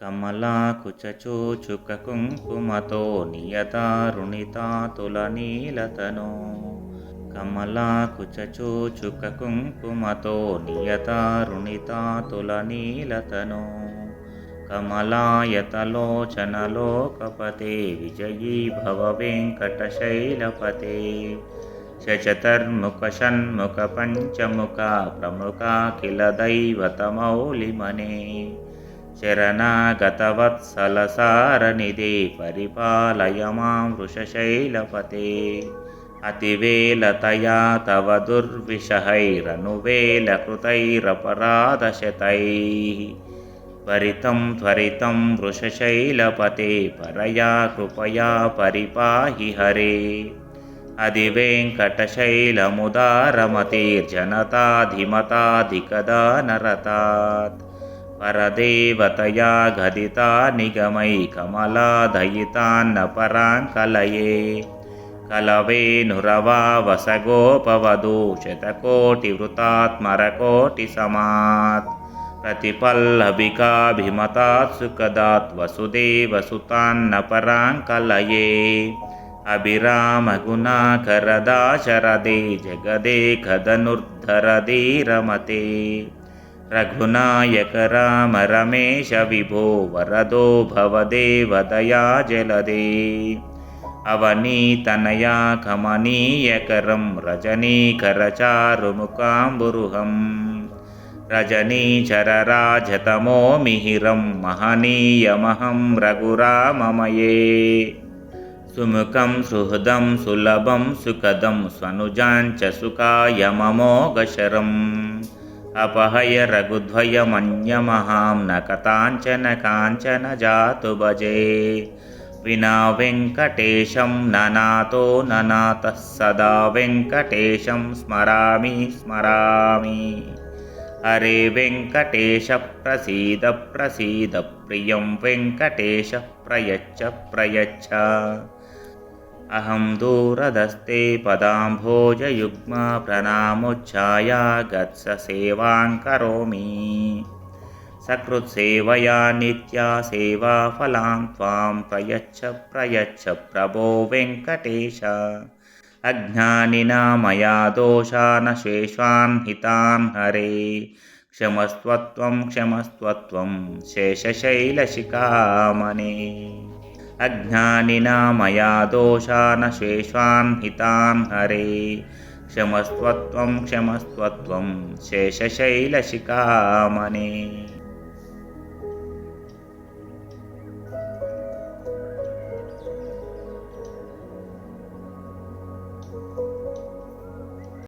कमलाकुचचूचुककुङ्कुमतो नियतारुणितातुलनीलतनो। कमलाकुचचूचुककुङ्कुमतो नियतारुणितातुलनीलतनो। कमलायतलोचनलोकपते विजयी भव वेङ्कटशैलपते शचतर्मुखषण्मुखपञ्चमुखा प्रमुखा किल दैवतमौलिमने शरणागतवत्सलसारनिधे परिपालय मां वृषशैलपते। अतिवेलतया तव दुर्विषहैरनुवेलकृतैरपराधशतैः। त्वरितं त्वरितं वृषशैलपते परया कृपया परिपाहि हरे। अधिवेङ्कटशैलमुदारमतिर्जनताधिमताधिकदानरतात् परदेवतया गदिता निगमै कमलादयितान्न पराङ्कलये कलवेनुरवावसगोपवधू शतकोटिवृतात्मरकोटिसमात् प्रतिपल्लभिकाभिमतात् सुखदात् वसुदेवसुतान्न पराङ्कलये अभिरामगुणाकरदाशरदे जगदेकधनुर्धरधीरमते रघुनायक राम रमेश विभो वरदो भवदेवदया जलदे अवनीतनया कमनीयकरं रजनीकरचारुमुकाम्बुरुहं रजनीचरराजतमो मिहिरं महनीयमहं रघुराममये। सुमुखं सुहृदं सुलभं सुखदं स्वनुजाञ्च सुखाय ममोगशरम् अपहय रघुद्वयमन्यमहां न कथाञ्चन काञ्चन जातु भजे। विना वेङ्कटेशं ननातो ननातः सदा वेङ्कटेशं स्मरामि स्मरामि। हरे वेङ्कटेश प्रसीद प्रियं वेङ्कटेश प्रयच्छ प्रयच्छ अहं दूरदस्ते पदाम्भोजयुग्मा प्रणामोच्छाया गत्ससेवां करोमि। सकृत्सेवया नित्या सेवाफलां त्वां प्रयच्छ प्रयच्छ प्रभो वेङ्कटेश। अज्ञानिना मया दोषानशेषान् हितान् हरे। क्षमस्त्वत्वं क्षमस्त्वत्वं शेषशैलशिखामणे अज्ञानिना मया दोषानशेषान् हितान् हरे। क्षमस्त्वत्वं क्षमस्त्वत्वं शेषशैलशिखामणे